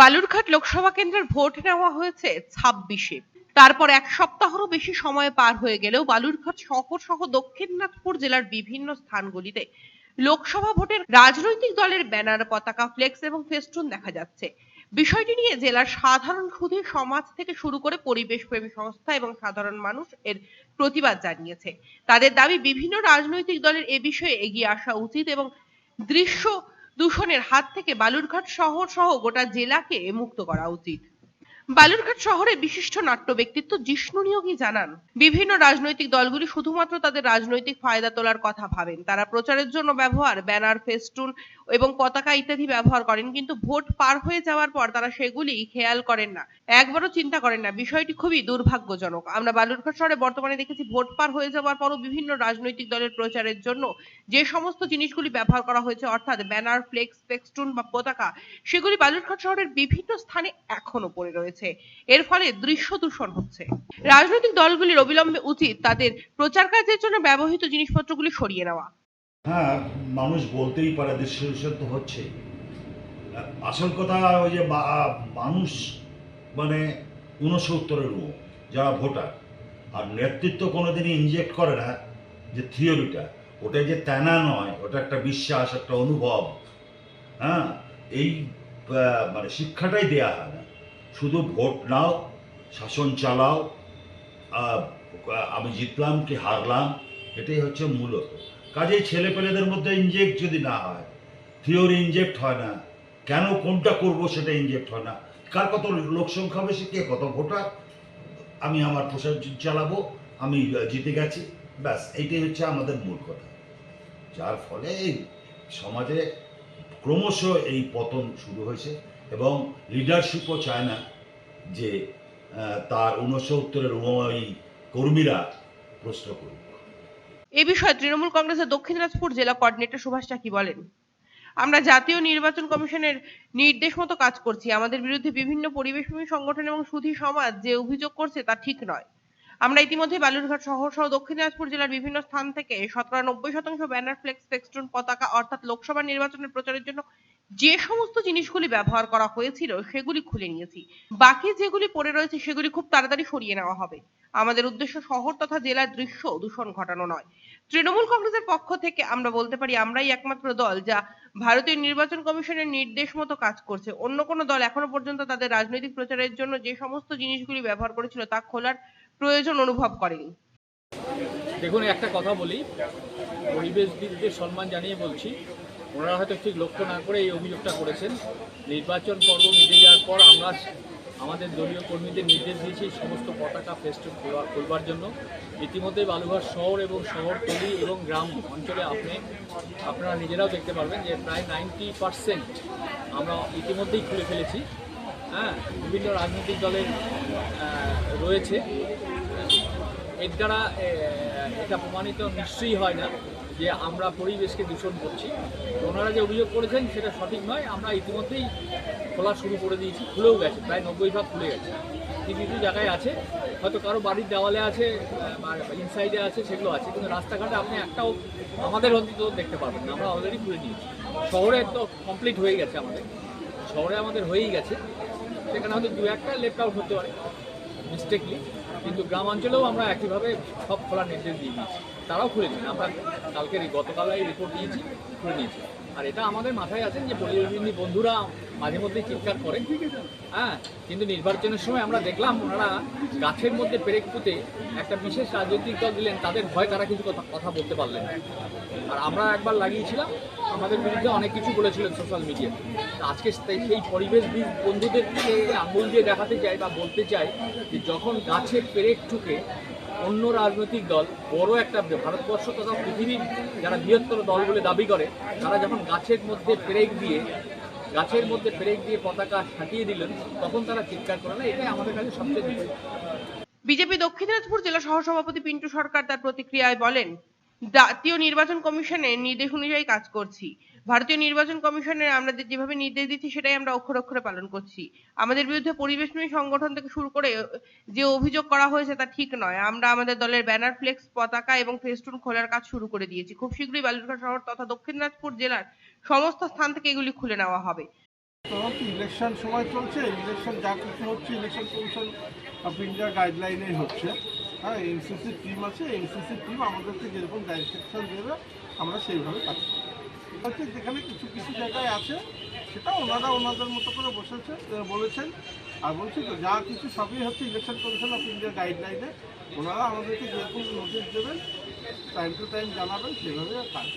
বালুরঘাট লোকসভা কেন্দ্রের ভোট নেওয়া হয়েছে ছাব্বিশে। তারপর এক সপ্তাহেরও বেশি সময় পার হয়ে গেলেও বালুরঘাট শহর সহ দক্ষিণ দিনাজপুর জেলার বিভিন্ন স্থানগুলিতে লোকসভা ভোটের রাজনৈতিক দলের ব্যানার, পতাকা, ফ্লেক্স এবং ফেস্টুন দেখা যাচ্ছে। বিষয়টি নিয়ে জেলার সাধারণ সুধী সমাজ থেকে শুরু করে পরিবেশ প্রেমী সংস্থা এবং সাধারণ মানুষ এর প্রতিবাদ জানিয়েছে। তাদের দাবি, বিভিন্ন রাজনৈতিক দলের এ বিষয়ে এগিয়ে আসা উচিত এবং দৃশ্য দূষণের হাত থেকে বালুরঘাট শহর সহ গোটা জেলাকে মুক্ত করা উচিত। বালুরঘাট শহরের বিশিষ্ট নাট্য ব্যক্তিত্ব জিষ্ণু নিয়োগী জানান, বিভিন্ন রাজনৈতিক দলগুলি শুধুমাত্র তাদের রাজনৈতিক ফায়দা তোলার কথা ভাবেন। তারা প্রচারের জন্য ব্যবহার, ব্যানার, ফেস্টুন এবং পতাকা ইত্যাদি ব্যবহার করেন, কিন্তু ভোট পার হয়ে যাওয়ার পর তারা সেগুলি খেয়াল করেন না। একবারও চিন্তা করেন না। বিষয়টি খুবই দুর্ভাগ্যজনক। আমরা বালুরঘাট শহরে বর্তমানে দেখেছি ভোট পার হয়ে যাওয়ার পরও বিভিন্ন রাজনৈতিক দলের প্রচারের জন্য যে সমস্ত জিনিসগুলি ব্যবহার করা হয়েছে, অর্থাৎ ব্যানার, ফ্লেক্স, ফেস্টুন বা পতাকা, সেগুলি বালুরঘাট শহরের বিভিন্ন স্থানে এখনও পড়ে রয়েছে। এর ফলে দৃশ্য দূষণ হচ্ছে। রাজনৈতিক দলগুলির অবিলম্বে উচিত তাদের প্রচার কাজের জন্য ব্যবহৃত জিনিসপত্রগুলি সরিয়ে নেওয়া। হ্যাঁ মানুষ বলতেই পারে দৃশ্য দূষণ তো হচ্ছে। আসল কথা ওই যে মানুষ মানে ঊনসত্তরের ও, যারা ভোটার। আর নেতৃত্ব কোনোদিনই ইনজেক্ট করে না যে থিওরিটা ওটা যে তেনা নয়, ওটা একটা বিশ্বাস, একটা অনুভব। হ্যাঁ এই মানে শিক্ষাটাই দেয়া হয় না। শুধু ভোট নাও, শাসন চালাও আমি জিতলাম কি হারলাম, এটাই হচ্ছে মূলত। কাজেই ছেলে পেলেদের মধ্যে ইনজেক্ট যদি না হয় থিওরি ইনজেক্ট হয় না, কেন কোনটা করব সেটা ইনজেক্ট হয় না? কার কত লোক সংখ্যা বেশি, কে কত ভোটার? আমি আমার প্রচার চালাবো, আমি জিতে গেছি, ব্যাস, এইটাই হচ্ছে আমাদের মূল কথা। যার ফলে সমাজে ক্রমশ এই পতন শুরু হয়েছে। এবং লিডারশিপও চায় না যে তার ঊনসত্তরের অনুযায়ী কর্মীরা প্রশ্ন করুক। এ বিষয়ে তৃণমূল কংগ্রেসের দক্ষিণ দিনাজপুর জেলা কোঅর্ডিনেটর সুভাষ চাকি বলেন? আমরা জাতীয় নির্বাচন কমিশনের নির্দেশ মতো কাজ করছি। আমাদের বিরুদ্ধে বিভিন্ন পরিবেশপ্রেমী সংগঠন এবং সুধী সমাজ যে অভিযোগ করছে তা ঠিক নয়। আমরা ইতিমধ্যে বালুরঘাট শহর সহ দক্ষিণ দিনাজপুর জেলার বিভিন্ন স্থান থেকে শতকরা নব্বই শতাংশ ব্যানার ফ্লেক্স ফেক্সটুন পতাকা অর্থাৎ লোকসভা নির্বাচনের প্রচারের জন্য যে সমস্ত জিনিসগুলি ব্যবহার করা হয়েছিল, সেগুলি খুলে নিয়েছি। বাকি যেগুলি পড়ে রয়েছে, সেগুলি খুব তাড়াতাড়ি সরিয়ে নেওয়া হবে। আমাদের উদ্দেশ্য শহর তথা জেলার দৃশ্য দূষণ ঘটানো নয়। তৃণমূল কংগ্রেসের পক্ষ থেকে আমরা বলতে পারি, আমরাই একমাত্র দল যা ভারতীয় নির্বাচন কমিশনের নির্দেশ মতো কাজ করছে। অন্য কোনো দল এখনও পর্যন্ত তাদের রাজনৈতিক প্রচারের জন্য যে সমস্ত জিনিসগুলি ব্যবহার করেছিল, তা খোলার প্রয়োজন অনুভব করেনি। দেখুন, একটা কথা বলি। পরিবেশবিদদের সম্মান জানিয়ে বলছি। ওনারা হয়তো ঠিক লক্ষ্য না করে এই অভিযোগটা করেছেন। নির্বাচন পর্ব মিটে যাওয়ার পর আমরা আমাদের দলীয় কর্মীদের নির্দেশ দিয়েছি সমস্ত পতাকা ফেস্টুন খোলা- খুলবার জন্য। ইতিমধ্যে বালুঘাট শহর এবং শহরতলি এবং গ্রাম অঞ্চলে আপনি আপনারা নিজেরাও দেখতে পারবেন যে প্রায় নাইনটি পার্সেন্ট আমরা ইতিমধ্যেই খুলে ফেলেছি। হ্যাঁ বিভিন্ন রাজনৈতিক দলের রয়েছে। এর দ্বারা এটা প্রমাণিত নিশ্চয়ই হয় না। যে আমরা পরিবেশকে দূষণ করছি। ওনারা যে অভিযোগ করেছেন সেটা সঠিক নয়। আমরা ইতিমধ্যেই খোলা শুরু করে দিয়েছি, খুলেও গেছে, প্রায় নব্বই ভাগ খুলে গেছে। কিছু কিছু জায়গায় আছে, হয়তো কারও বাড়ির দেওয়ালে আছে ইনসাইডে আছে, সেগুলো আছে, কিন্তু রাস্তাঘাটে আপনি একটাও আমাদের অন্তত দেখতে পারবেন না। আমরা অলরেডি খুলে নিয়েছি। শহরে তো কমপ্লিট হয়ে গেছে আমাদের। শহরে আমাদের হয়েই গেছে। সেখানে হয়তো দু একটা লেফট আউট হতে পারে মিস্টেকলি কিন্তু গ্রামাঞ্চলেও আমরা একইভাবে সব খোলার নির্দেশ দিয়ে দিয়েছি। তারাও খুলে দিন আমরা কালকে গতকাল এই রিপোর্ট দিয়েছি, খুলে নিয়েছি। আর এটা আমাদের মাথায় আছেন যে পরিবেশবিন্দী বন্ধুরা মাঝে মধ্যে চিৎকার করেন হ্যাঁ কিন্তু নির্বাচনের সময় আমরা দেখলাম ওনারা গাছের মধ্যে পেরেক পুঁতে একটা বিশেষ রাজনৈতিক দল দিলেন, তাদের ভয় তারা কিছু কথা কথা বলতে পারলেন আর আমরা একবার লাগিয়েছিলাম, আমাদের বিরুদ্ধে অনেক কিছু বলেছিলেন সোশ্যাল মিডিয়াতে আজকে সেই পরিবেশ বন্ধুদেরকে আঙুল দিয়ে দেখাতে চাই বা বলতে চাই যে যখন গাছের পেরেক ঠুকে অন্য রাজনৈতিক দল, বড় একটা ভারতবর্ষ তথা পৃথিবীর যারা বৃহত্তর দল বলে দাবি করে, তারা যখন গাছের মধ্যে পেরেক দিয়ে, গাছের মধ্যে পেরেক দিয়ে পতাকা ছাটিয়ে দিলেন, তখন তারা চিৎকার করে না, এটাই আমাদের কাছে সবচেয়ে। বিজেপি দক্ষিণ দিনাজপুর জেলা সহসভাপতি পিন্টু সরকার তার প্রতিক্রিয়ায় বলেন, জাতীয় নির্বাচন কমিশনের নির্দেশ অনুযায়ী কাজ করছি ভারতীয় নির্বাচন কমিশনের আমরা যেভাবে নির্দেশ দিচ্ছি, সেটাই আমরা অক্ষর অক্ষরে পালন করছি। আমাদের বিরুদ্ধে পরিবেশপ্রেমী সংগঠন থেকে শুরু করে যে অভিযোগ করা হয়েছে তা ঠিক নয়। আমরা আমাদের দলের ব্যানার, ফ্লেক্স, পতাকা এবং ফেস্টুন খোলার কাজ শুরু করে দিয়েছি। খুব শীঘ্রই বালুরঘাট শহর তথা দক্ষিণ দিনাজপুর জেলার সমস্ত স্থান থেকে এগুলি খুলে নেওয়া হবে। ইলেকশন সময় চলছে ইলেকশন যা কিছু হচ্ছে ইলেকশন কমিশন অফ ইন্ডিয়া গাইডলাইনেই হচ্ছে। হ্যাঁ টিম আছে টিম আমাদেরকে যেরকম ডাইরেকশন দেবে, আমরা সেইভাবে কাজ করব। হচ্ছে যেখানে কিছু কিছু জায়গায় আছে, সেটা ওনারা ওনাদের মতো করে বসেছে বলেছেন আর বলছি তো, যা কিছু সবই হচ্ছে ইলেকশন কমিশন অফ ইন্ডিয়া গাইডলাইনে ওনারা আমাদেরকে যেরকম নোটিশ দেবেন টাইম টু টাইম জানাবেন, সেভাবে কাজ।